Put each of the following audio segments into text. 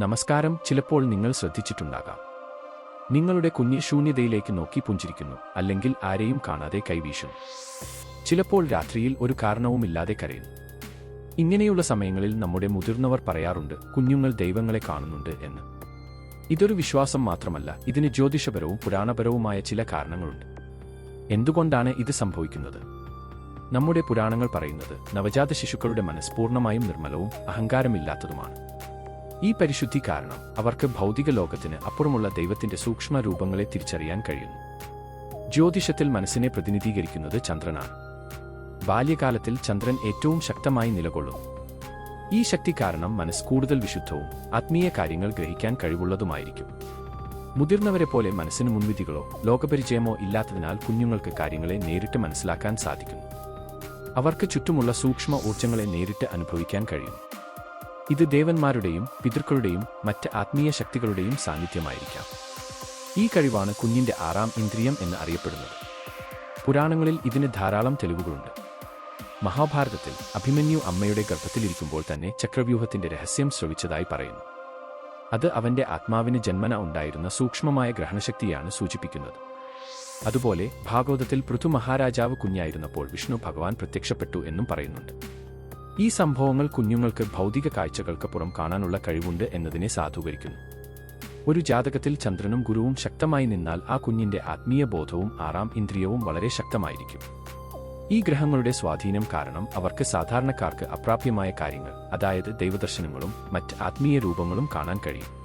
നമസ്കാരം ചിലപ്പോൾ നിങ്ങൾ ശ്രദ്ധിച്ചിട്ടുണ്ടാകാം. നിങ്ങളുടെ കുഞ്ഞ് ശൂന്യതയിലേക്ക് നോക്കി പുഞ്ചിരിക്കുന്നു അല്ലെങ്കിൽ ആരെയും കാണാതെ കൈവീശുന്നു. ചിലപ്പോൾ രാത്രിയിൽ ഒരു കാരണവുമില്ലാതെ കരയുന്നു. ഇങ്ങനെയുള്ള സമയങ്ങളിൽ നമ്മുടെ മുതിർന്നവർ പറയാറുണ്ട് കുഞ്ഞുങ്ങൾ ദൈവങ്ങളെ കാണുന്നുണ്ട് എന്ന്. ഇതൊരു വിശ്വാസം മാത്രമല്ല ഇതിന് ജ്യോതിഷപരവും പുരാണപരവുമായ ചില കാരണങ്ങളുണ്ട്. എന്തുകൊണ്ടാണ് ഇത് സംഭവിക്കുന്നത്? നമ്മുടെ പുരാണങ്ങൾ പറയുന്നത് നവജാത ശിശുക്കളുടെ മനസ്സ് പൂർണമായും നിർമ്മലവും അഹങ്കാരമില്ലാത്തതുമാണ്. ഈ പരിശുദ്ധി കാരണം അവർക്ക് ഭൗതിക ലോകത്തിന് അപ്പുറമുള്ള ദൈവത്തിന്റെ സൂക്ഷ്മ രൂപങ്ങളെ തിരിച്ചറിയാൻ കഴിയുന്നു. ജ്യോതിഷത്തിൽ മനസ്സിനെ പ്രതിനിധീകരിക്കുന്നത് ചന്ദ്രനാണ്. ബാല്യകാലത്തിൽ ചന്ദ്രൻ ഏറ്റവും ശക്തമായി നിലകൊള്ളുന്നു. ഈ ശക്തി കാരണം മനസ്സ് കൂടുതൽ വിശുദ്ധവും ആത്മീയ കാര്യങ്ങൾ ഗ്രഹിക്കാൻ കഴിവുള്ളതുമായിരിക്കും. മുതിർന്നവരെ പോലെ മനസ്സിന് മുൻവിധികളോ ലോകപരിചയമോ ഇല്ലാത്തതിനാൽ കുഞ്ഞുങ്ങൾക്ക് കാര്യങ്ങളെ നേരിട്ട് മനസ്സിലാക്കാൻ സാധിക്കുന്നു. അവർക്ക് ചുറ്റുമുള്ള സൂക്ഷ്മ ഊർജങ്ങളെ നേരിട്ട് അനുഭവിക്കാൻ കഴിയും. ഇത് ദേവന്മാരുടെയും പിതൃക്കളുടെയും മറ്റ് ആത്മീയ ശക്തികളുടെയും സാന്നിധ്യമായിരിക്കാം. ഈ കഴിവാണ് കുഞ്ഞിന്റെ ആറാം ഇന്ദ്രിയം എന്ന് അറിയപ്പെടുന്നത്. പുരാണങ്ങളിൽ ഇതിന് ധാരാളം തെളിവുകളുണ്ട്. മഹാഭാരതത്തിൽ അഭിമന്യു അമ്മയുടെ ഗർഭത്തിലിരിക്കുമ്പോൾ തന്നെ ചക്രവ്യൂഹത്തിന്റെ രഹസ്യം ശ്രവിച്ചതായി പറയുന്നു. അത് അവന്റെ ആത്മാവിന് ജന്മന ഉണ്ടായിരുന്ന സൂക്ഷ്മമായ ഗ്രഹണശക്തിയാണ് സൂചിപ്പിക്കുന്നത്. അതുപോലെ ഭാഗവതത്തിൽ പൃഥു മഹാരാജാവ് കുഞ്ഞായിരുന്നപ്പോൾ വിഷ്ണു ഭഗവാൻ പ്രത്യക്ഷപ്പെട്ടു എന്നും പറയുന്നുണ്ട്. ഈ സംഭവങ്ങൾ കുഞ്ഞുങ്ങൾക്ക് ഭൗതിക കാഴ്ചകൾക്ക് പുറം കാണാനുള്ള കഴിവുണ്ട് എന്നതിനെ സാധൂകരിക്കുന്നു. ഒരു ജാതകത്തിൽ ചന്ദ്രനും ഗുരുവും ശക്തമായി നിന്നാൽ ആ കുഞ്ഞിന്റെ ആത്മീയ ബോധവും ആറാം ഇന്ദ്രിയവും വളരെ ശക്തമായിരിക്കും. ഈ ഗ്രഹങ്ങളുടെ സ്വാധീനം കാരണം അവർക്ക് സാധാരണക്കാർക്ക് അപ്രാപ്യമായ കാര്യങ്ങൾ അതായത് ദൈവദർശനങ്ങളും മറ്റ് ആത്മീയ രൂപങ്ങളും കാണാൻ കഴിയും.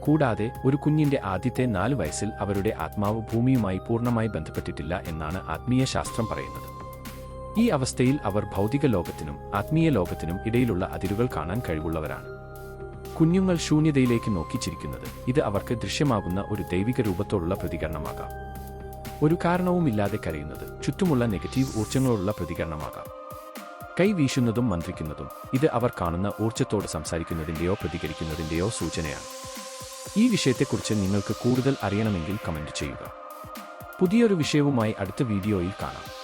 കൂടാതെ ഒരു കുഞ്ഞിന്റെ ആദ്യത്തെ നാല് വയസ്സിൽ അവരുടെ ആത്മാവ് ഭൂമിയുമായി പൂർണമായി ബന്ധപ്പെട്ടിട്ടില്ല എന്നാണ് ആത്മീയ ശാസ്ത്രം പറയുന്നത്. ഈ അവസ്ഥയിൽ അവർ ഭൗതിക ലോകത്തിനും ആത്മീയ ലോകത്തിനും ഇടയിലുള്ള അതിരുകൾ കാണാൻ കഴിവുള്ളവരാണ്. കുഞ്ഞുങ്ങൾ ശൂന്യതയിലേക്ക് നോക്കിച്ചിരിക്കുന്നത് ഇത് അവർക്ക് ദൃശ്യമാകുന്ന ഒരു ദൈവിക രൂപത്തോടുള്ള പ്രതികരണമാകാം. ഒരു കാരണവുമില്ലാതെ കരയുന്നത് ചുറ്റുമുള്ള നെഗറ്റീവ് ഊർജങ്ങളോടുള്ള പ്രതികരണമാകാം. കൈ വീശുന്നതും മന്ത്രിക്കുന്നതും ഇത് അവർ കാണുന്ന ഊർജത്തോട് സംസാരിക്കുന്നതിന്റെയോ പ്രതികരിക്കുന്നതിന്റെയോ സൂചനയാണ്. ഈ വിഷയത്തെക്കുറിച്ച് നിങ്ങൾക്ക് കൂടുതൽ അറിയണമെങ്കിൽ കമന്റ് ചെയ്യുക. പുതിയൊരു വിഷയവുമായി അടുത്ത വീഡിയോയിൽ കാണാം.